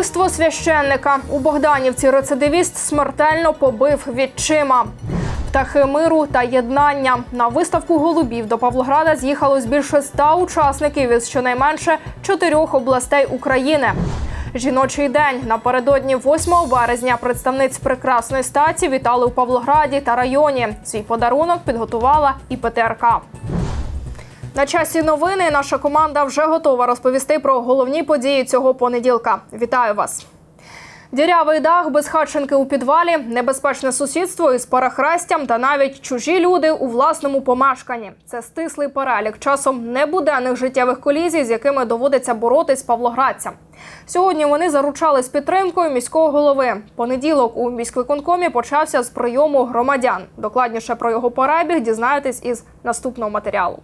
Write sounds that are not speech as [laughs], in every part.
Вбивство священника у Богданівці рецидивіст смертельно побив відчима. Птахи миру та єднання на виставку голубів до Павлограда з'їхалось більше ста учасників із щонайменше чотирьох областей України. Жіночий день напередодні 8 березня представниць прекрасної статі вітали у Павлограді та районі. Свій подарунок підготувала і ПТРК. На часі новини наша команда вже готова розповісти про головні події цього понеділка. Вітаю вас! Дірявий дах, безхатченки у підвалі, небезпечне сусідство із перехрестям та навіть чужі люди у власному помешканні. Це стислий перелік часом небуденних життєвих колізій, з якими доводиться боротись павлоградцям. Сьогодні вони заручались підтримкою міського голови. Понеділок у міськвиконкомі почався з прийому громадян. Докладніше про його перебіг дізнаєтесь із наступного матеріалу.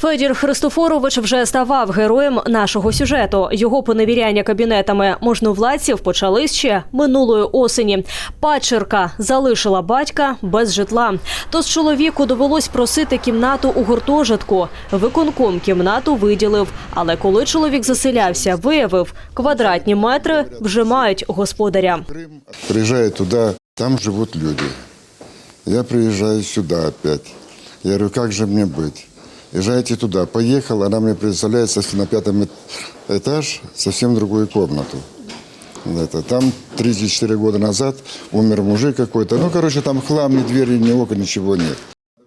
Федір Христофорович вже ставав героєм нашого сюжету. Його поневіряння кабінетами можновладців почали ще минулої осені. Падчерка залишила батька без житла. Тож чоловіку довелось просити кімнату у гуртожитку. Виконком кімнату виділив. Але коли чоловік заселявся, виявив, квадратні метри вже мають господаря. Приезжаю туда, там живут люди. Я приезжаю сюда опять. Я говорю, как же мне быть? Езжайте туда. Поехал, она мне представляет совсем на пятом эт- этаж совсем другую комнату. Это, там 34 года назад умер мужик какой-то. Ну, короче, там хлам, ни двери, ни окон, ничего нет.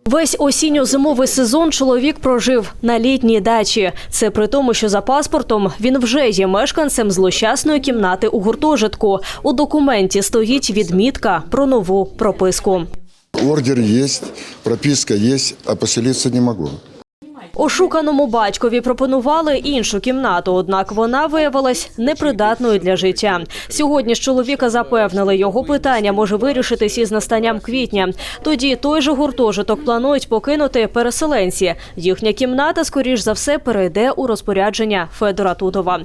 Весь осінньо-зимовий сезон чоловік прожив на літній дачі. Це при тому, що за паспортом він вже є мешканцем злощасної кімнати у гуртожитку. У документі стоїть відмітка про нову прописку. Ордер есть, прописка есть, а поселиться не могу. Ошуканому батькові пропонували іншу кімнату, однак вона виявилась непридатною для життя. Сьогодні ж чоловіка запевнили, його питання може вирішитись із настанням квітня. Тоді той же гуртожиток планують покинути переселенці. Їхня кімната, скоріш за все, перейде у розпорядження Федора Тутова.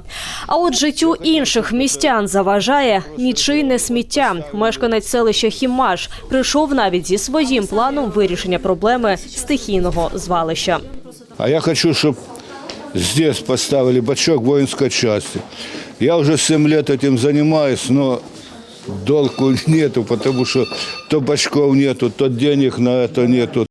А от життю інших містян заважає нічийне сміття. Мешканець селища Хімаш прийшов навіть зі своїм планом вирішення проблеми стихійного звалища. А я хочу, чтобы здесь поставили бачок воинской части. Я уже 7 лет этим занимаюсь, но толку [laughs] нету, потому что то бачков нету, то денег на это нету.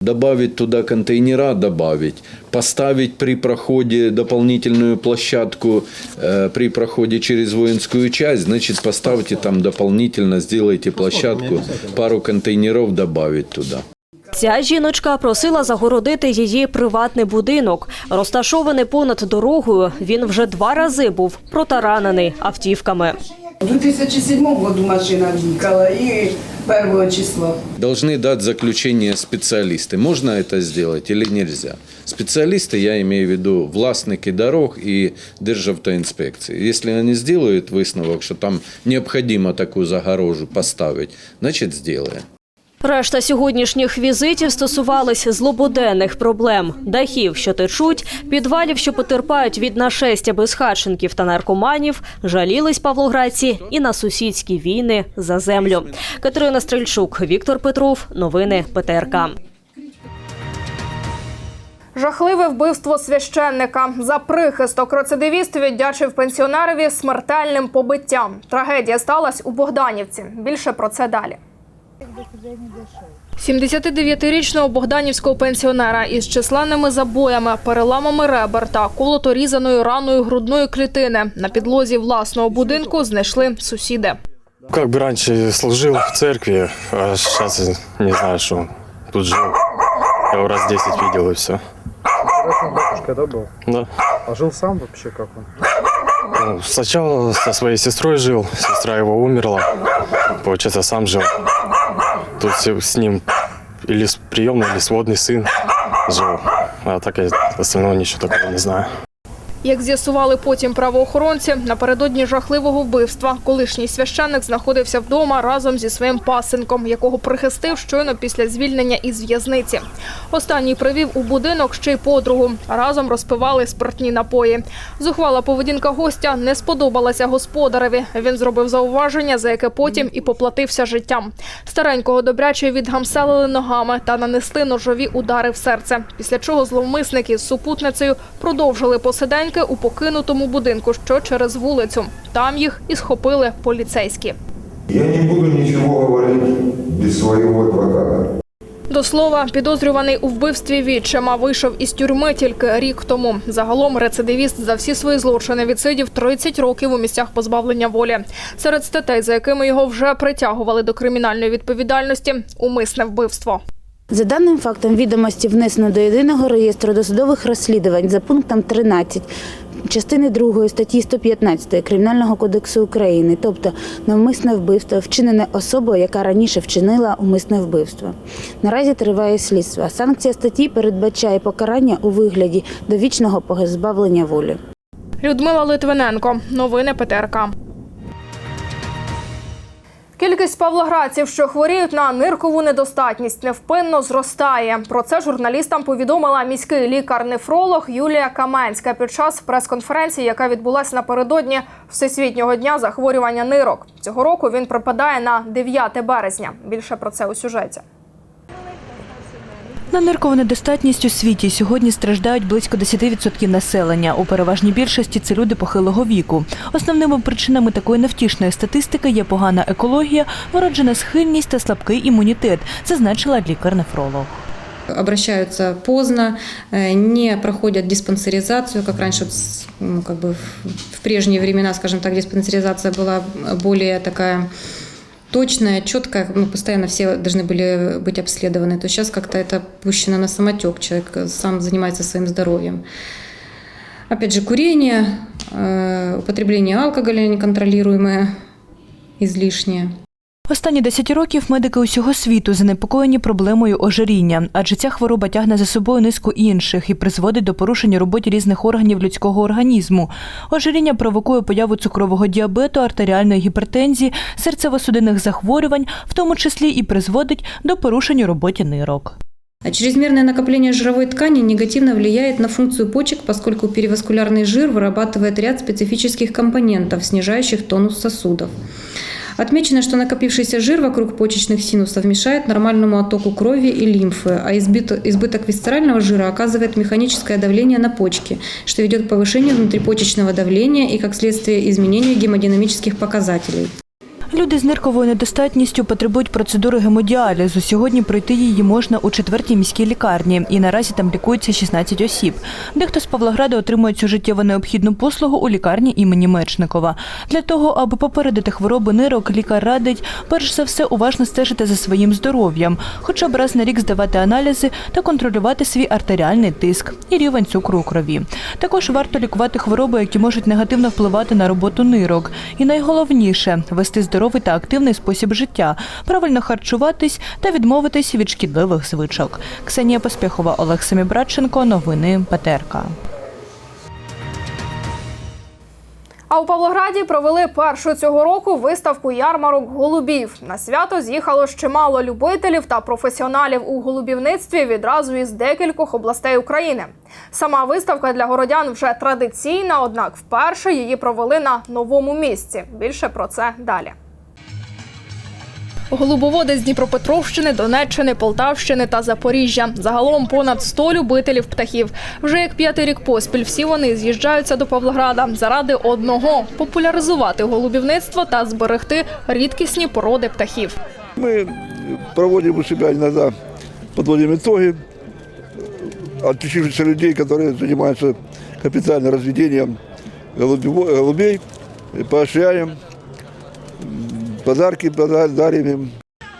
Добавить туда контейнера, добавить, поставить при проходе дополнительную площадку э, при проходе через воинскую часть, значит поставьте там дополнительно, сделайте площадку, пару контейнеров добавить туда. Ця жіночка просила загородити її приватний будинок. Розташований понад дорогою, він вже два рази був протаранений автівками. У 2007 году машина въехала и 1 числа. Должны дать заключение специалисты. Можно это сделать или нельзя? Специалисты, я имею в виду властники дорог и Державтоинспекции. Если они сделают высновок, что там необходимо такую загорожу поставить, значит сделаем. Решта сьогоднішніх візитів стосувались злободенних проблем: дахів, що течуть, підвалів, що потерпають від нашестя безхатченків та наркоманів, жалілись павлоградці і на сусідські війни за землю. Катерина Стрельчук, Віктор Петров. Новини ПТРК. Жахливе вбивство священника. За прихисток рецидивіст віддячив пенсіонерові смертельним побиттям. Трагедія сталася у Богданівці. Більше про це далі. 79-річного богданівського пенсіонера із численними забоями, переламами ребер та колоторізаною раною грудної клітини на підлозі власного будинку знайшли сусіди. Как бы раньше служил в церкви, а сейчас не знаю, что он тут жил. Я его раз 10 видел и все. Батюшка, да, был? Да. А жил сам вообще как он? Ну, сначала со своей сестрой жил, сестра его умерла. Получается, сам жил Тут все с ним или с приемный, или сводный сын жил. А так я остального ничего такого не знаю. Як з'ясували потім правоохоронці, напередодні жахливого вбивства колишній священник знаходився вдома разом зі своїм пасенком, якого прихистив щойно після звільнення із в'язниці. Останній привів у будинок ще й подругу. Разом розпивали спиртні напої. Зухвала поведінка гостя не сподобалася господареві. Він зробив зауваження, за яке потім і поплатився життям. Старенького добряче відгамселили ногами та нанесли ножові удари в серце. Після чого зловмисники з супутницею продовжили посиденьку тільки у покинутому будинку, що через вулицю. Там їх і схопили поліцейські. Я не буду ничего говорить без своего адвоката. До слова, підозрюваний у вбивстві відчима вийшов із тюрми тільки рік тому. Загалом рецидивіст за всі свої злочини відсидів 30 років у місцях позбавлення волі. Серед статей, за якими його вже притягували до кримінальної відповідальності, умисне вбивство. За даним фактом відомості внесено до єдиного реєстру досудових розслідувань за пунктом 13 частини 2 статті 115 Кримінального кодексу України, тобто навмисне вбивство, вчинене особою, яка раніше вчинила умисне вбивство. Наразі триває слідство. Санкція статті передбачає покарання у вигляді довічного позбавлення волі. Людмила Литвиненко. Новини ПТРК. Кількість павлоградців, що хворіють на ниркову недостатність, невпинно зростає. Про це журналістам повідомила міський лікар-нефролог Юлія Каменська під час прес-конференції, яка відбулася напередодні Всесвітнього дня захворювання нирок. Цього року він припадає на 9 березня. Більше про це у сюжеті. На ниркову недостатність у світі сьогодні страждають близько 10% населення. У переважній більшості це люди похилого віку. Основними причинами такої невтішної статистики є погана екологія, вироджена схильність та слабкий імунітет, зазначила лікар-нефролог. обращаются поздно, э, не проходят диспансеризацию, как раньше, с- ну, как бы в- в прежние времена, скажем так, диспансеризация была более такая точная, четкая, ну, постоянно все должны были быть обследованы, то сейчас как-то это пущено на самотек, человек сам занимается своим здоровьем. Опять же, курение, э, употребление алкоголя неконтролируемое, излишнее. Останні 10 років медики усього світу занепокоєні проблемою ожиріння, адже ця хвороба тягне за собою низку інших і призводить до порушення роботи різних органів людського організму. Ожиріння провокує появу цукрового діабету, артеріальної гіпертензії, серцево-судинних захворювань, в тому числі і призводить до порушення роботи нирок. А чрезмерное накопление жировой ткани негативно влияет на функцию почек, поскольку переваскулярный жир вырабатывает ряд специфических компонентов, снижающих тонус сосудов. Отмечено, что накопившийся жир вокруг почечных синусов мешает нормальному оттоку крови и лимфы, а избыток, висцерального жира оказывает механическое давление на почки, что ведет к повышению внутрипочечного давления и, как следствие, изменению гемодинамических показателей. Люди з нирковою недостатністю потребують процедури гемодіалізу. Сьогодні пройти її можна у четвертій міській лікарні, і наразі там лікується 16 осіб. Дехто з Павлограда отримує цю життєво необхідну послугу у лікарні імені Мечникова. Для того, аби попередити хвороби нирок, лікар радить перш за все уважно стежити за своїм здоров'ям, хоча б раз на рік здавати аналізи та контролювати свій артеріальний тиск і рівень цукру у крові. Також варто лікувати хвороби, які можуть негативно впливати на роботу нирок. І найголовніше вести здоровий та активний спосіб життя, правильно харчуватись та відмовитись від шкідливих звичок. Ксенія Поспєхова, Олег Семібратченко. Новини ПТРК. А у Павлограді провели першу цього року виставку ярмарок голубів. На свято з'їхало чимало любителів та професіоналів у голубівництві відразу із декількох областей України. Сама виставка для городян вже традиційна, однак вперше її провели на новому місці. Більше про це далі. Голубоводи з Дніпропетровщини, Донеччини, Полтавщини та Запоріжжя. Загалом понад 100 любителів птахів. Вже як п'ятий рік поспіль всі вони з'їжджаються до Павлограда заради одного популяризувати голубівництво та зберегти рідкісні породи птахів. Мы проводим у себя иногда, подводим итоги отличившихся людей, которые занимаются капитальным разведением голубево- голубей, поощряем, м, подарки пода- дарим им.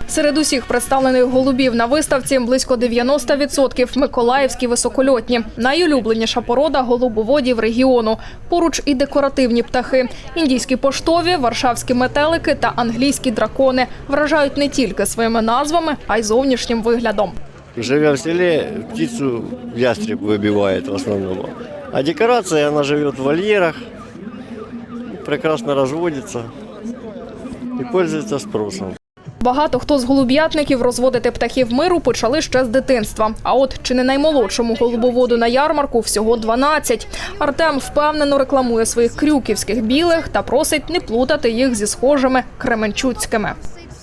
Серед усіх представлених голубів на виставці близько 90% миколаївські високольотні. Найулюбленіша порода голубоводів регіону. Поруч і декоративні птахи. Індійські поштові, варшавські метелики та англійські дракони вражають не тільки своїми назвами, а й зовнішнім виглядом. Живя в селе, птицу ястреб выбивает в основном. А декорация, она живет в вольерах, прекрасно разводится и пользуется спросом. Багато хто з голуб'ятників розводити птахів миру почали ще з дитинства. А от чи не наймолодшому голубоводу на ярмарку всього 12. Артем впевнено рекламує своїх крюківських білих та просить не плутати їх зі схожими кременчуцькими.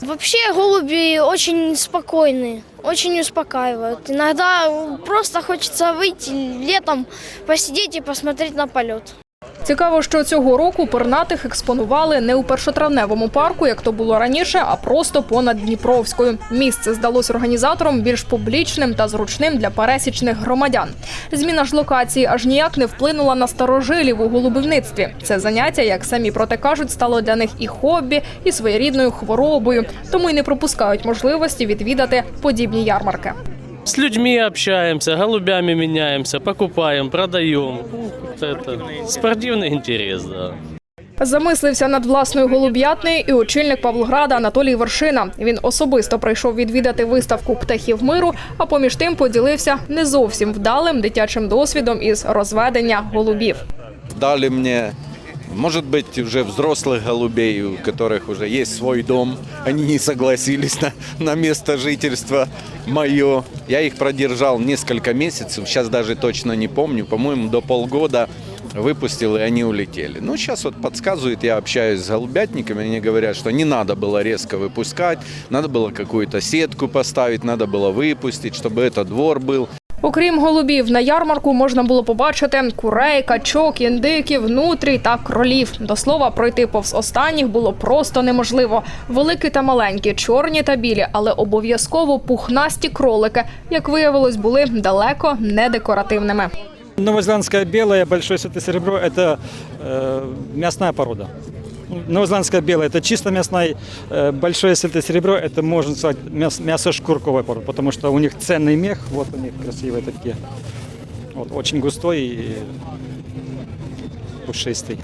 Вообще голуби очень спокойные. очень успокаивают. Иногда просто хочется выйти летом, посидеть и посмотреть на полет. Цікаво, що цього року пернатих експонували не у першотравневому парку, як то було раніше, а просто понад Дніпровською. Місце здалось організаторам більш публічним та зручним для пересічних громадян. Зміна ж локації аж ніяк не вплинула на старожилів у голубівництві. Це заняття, як самі проте кажуть, стало для них і хобі, і своєрідною хворобою, тому й не пропускають можливості відвідати подібні ярмарки. С людьми общаемся, голубями меняемся, покупаем, продаем. Ну, Это спортивный интерес, да. Замислився над власною голуб'ятнею і очільник Павлограда Анатолій Вершина. Він особисто прийшов відвідати виставку птахів миру, а поміж тим поділився не зовсім вдалим дитячим досвідом із розведення голубів. Дали мне, может быть, уже взрослых голубей, у которых уже есть свой дом. Они не согласились на, на место жительства мое. Я их продержал несколько месяцев, сейчас даже точно не помню, по-моему, до полгода выпустил, и они улетели. Ну, сейчас вот подсказывают, я общаюсь с голубятниками, они говорят, что не надо было резко выпускать, надо было какую-то сетку поставить, надо было выпустить, чтобы это двор был. Окрім голубів, на ярмарку можна було побачити курей, качок, індиків, нутрій та кролів. До слова, пройти повз останніх було просто неможливо. Великі та маленькі, чорні та білі, але обов'язково пухнасті кролики, як виявилось, були далеко не декоративними. Новозеландское белое, большое светлое серебро – это э, мясная порода. Новозеландское белое – это чисто мясная, э, большое светлое серебро – это, можно сказать, мяс, мясо-шкурковая порода, потому что у них ценный мех, вот у них красивые такие, вот, очень густой и пушистый.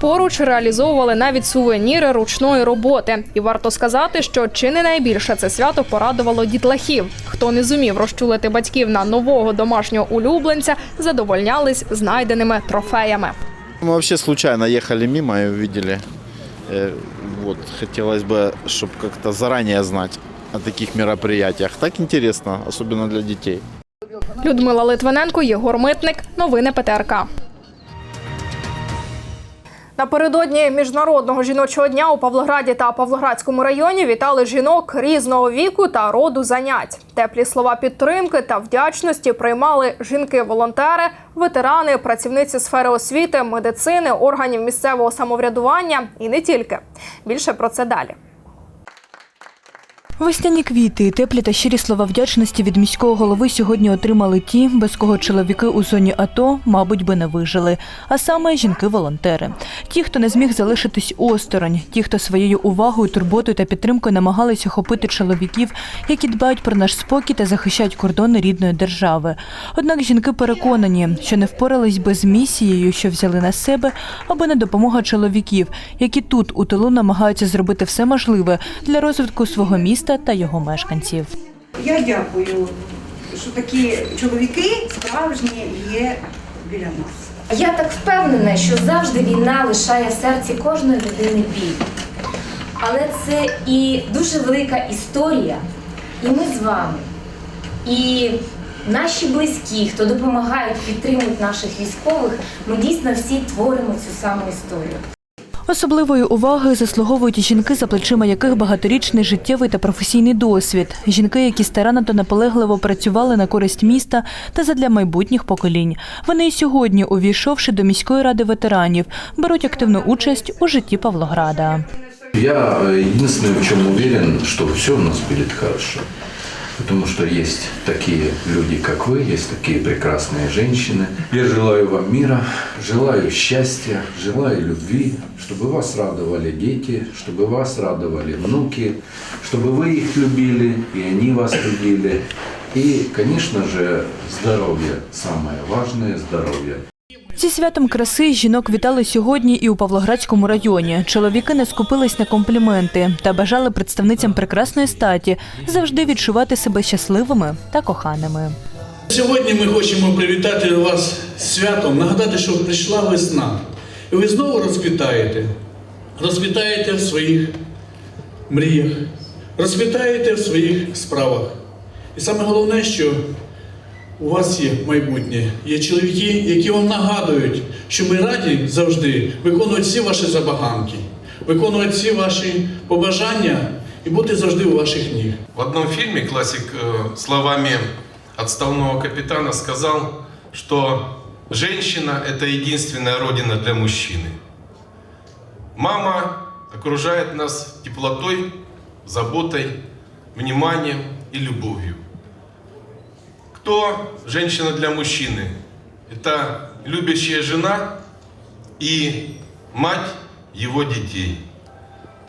Поруч реалізовували навіть сувеніри ручної роботи. І варто сказати, що чи не найбільше це свято порадувало дітлахів. Хто не зумів розчулити батьків на нового домашнього улюбленця, задовольнялись знайденими трофеями. Мы вообще случайно ехали мимо и увидели. Э, Вот, хотелось бы, чтобы как-то заранее знать о таких мероприятиях. Так интересно, особенно для детей. Людмила Литвиненко, Єгор Митник. Новини ПТРК. Напередодні міжнародного жіночого дня у Павлограді та Павлоградському районі вітали жінок різного віку та роду занять. Теплі слова підтримки та вдячності приймали жінки-волонтери, ветерани, працівниці сфери освіти, медицини, органів місцевого самоврядування і не тільки. Більше про це далі. Весняні квіти, теплі та щирі слова вдячності від міського голови сьогодні отримали ті, без кого чоловіки у зоні АТО, мабуть, би не вижили. А саме жінки-волонтери. Ті, хто не зміг залишитись осторонь, ті, хто своєю увагою, турботою та підтримкою намагались охопити чоловіків, які дбають про наш спокій та захищають кордони рідної держави. Однак жінки переконані, що не впорались би з місією, що взяли на себе, аби не допомога чоловіків, які тут у тилу намагаються зробити все можливе для розвитку свого міста та його мешканців. Я дякую, що такі чоловіки справжні є біля нас. Я так впевнена, що завжди війна лишає в серці кожної людини біль. Але це і дуже велика історія, і ми з вами, і наші близькі, хто допомагають, підтримують наших військових, ми дійсно всі творимо цю саму історію. Особливої уваги заслуговують жінки, за плечима яких багаторічний життєвий та професійний досвід. Жінки, які старанно та наполегливо працювали на користь міста та задля майбутніх поколінь. Вони і сьогодні, увійшовши до міської ради ветеранів, беруть активну участь у житті Павлограда. Я э, единственное, в чем уверен, что все у нас будет хорошо. Потому что есть такие люди, как вы, есть такие прекрасные женщины. Я желаю вам мира, желаю счастья, желаю любви, чтобы вас радовали дети, чтобы вас радовали внуки, чтобы вы их любили, и они вас любили. И, конечно же, здоровье. Самое важное – здоровье. Зі святом краси жінок вітали сьогодні і у Павлоградському районі. Чоловіки не скупились на компліменти та бажали представницям прекрасної статі завжди відчувати себе щасливими та коханими. Сьогодні ми хочемо привітати вас святом, нагадати, що прийшла весна. І ви знову розквітаєте. Розквітаєте в своїх мріях, розквітаєте в своїх справах. І саме головне, що у вас є майбутнє. Є чоловіки, які вам нагадують, що ми раді завжди виконувати всі ваші забаганки, виконувати всі ваші побажання і бути завжди у ваших ніг. В одном фильме классик э, словами отставного капитана сказал, что женщина – это единственная родина для мужчины. Мама окружает нас теплотой, заботой, вниманием и любовью. Кто женщина для мужчины? Это любящая жена и мать его детей.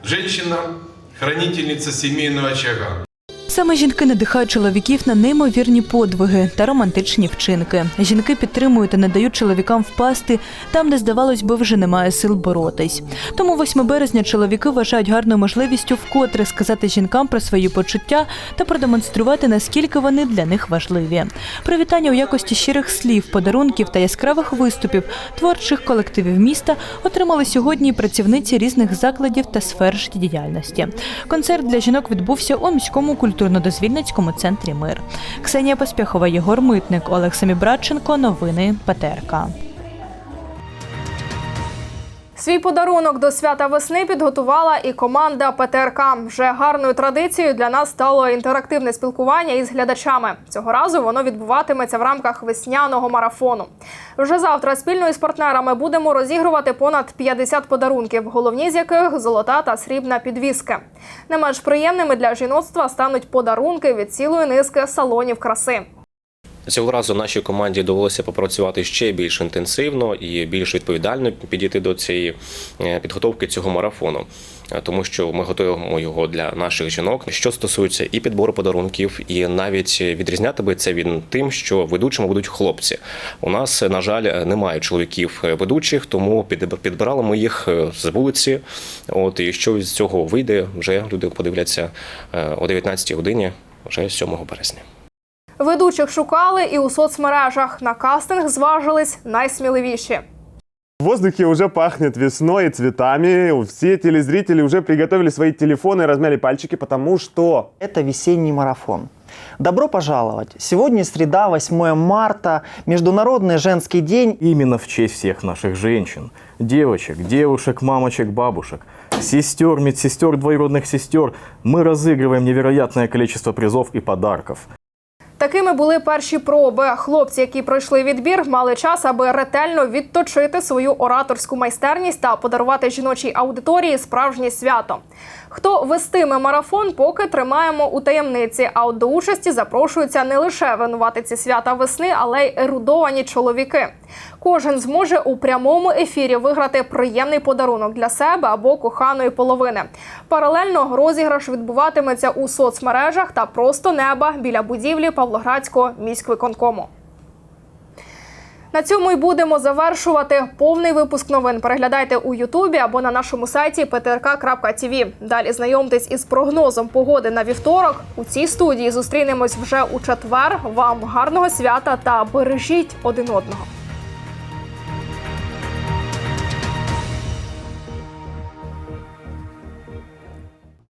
Женщина – хранительница семейного очага. Саме жінки надихають чоловіків на неймовірні подвиги та романтичні вчинки. Жінки підтримують та не дають чоловікам впасти там, де здавалось би вже немає сил боротись. Тому 8 березня чоловіки вважають гарною можливістю вкотре сказати жінкам про свої почуття та продемонструвати наскільки вони для них важливі. Привітання у якості щирих слів, подарунків та яскравих виступів творчих колективів міста отримали сьогодні працівниці різних закладів та сфер життєдіяльності. Концерт для жінок відбувся у міському культурно-дозвільницькому центрі Мир. Ксенія Поспяхова, Єгор Митник, Олег Самібрадченко. Новини ПТРК. Свій подарунок до свята весни підготувала і команда ПТРК. Вже гарною традицією для нас стало інтерактивне спілкування із глядачами. Цього разу воно відбуватиметься в рамках весняного марафону. Вже завтра спільно із партнерами будемо розігрувати понад 50 подарунків, головні з яких золота та срібна підвіски. Не менш приємними для жіноцтва стануть подарунки від цілої низки салонів краси. Цього разу нашій команді довелося попрацювати ще більш інтенсивно і більш відповідально підійти до цієї е, підготовки цього марафону, Е, тому що ми готуємо його для наших жінок. Що стосується і підбору подарунків, і навіть відрізняти це він тим, що ведучими будуть хлопці. У нас, на жаль, немає чоловіків ведучих, тому підбирали ми їх е, з вулиці. От і що з цього вийде, вже люди подивляться о 19 годині, вже 7 березня. Ведучих шукали і у соцмережах. На кастинг зважились найсміливіші. В воздухе уже пахнет весной и цветами. Все телезрители уже приготовили свои телефоны и размяли пальчики, потому что... Это весенний марафон. Добро пожаловать! Сегодня среда, 8 марта, Международный женский день. Именно в честь всех наших женщин, девочек, девушек, мамочек, бабушек, сестер, медсестер, двоюродных сестер мы разыгрываем невероятное количество призов и подарков. Такими були перші проби. Хлопці, які пройшли відбір, мали час, аби ретельно відточити свою ораторську майстерність та подарувати жіночій аудиторії справжнє свято. Хто вестиме марафон, поки тримаємо у таємниці. А от до участі запрошуються не лише винуватиці свята весни, але й ерудовані чоловіки. Кожен зможе у прямому ефірі виграти приємний подарунок для себе або коханої половини. Паралельно розіграш відбуватиметься у соцмережах та просто неба біля будівлі Павлоградського міськвиконкому. На цьому й будемо завершувати повний випуск новин. Переглядайте у Ютубі або на нашому сайті ptrk.tv. Далі знайомтесь із прогнозом погоди на вівторок. У цій студії зустрінемось вже у четвер. Вам гарного свята та бережіть один одного.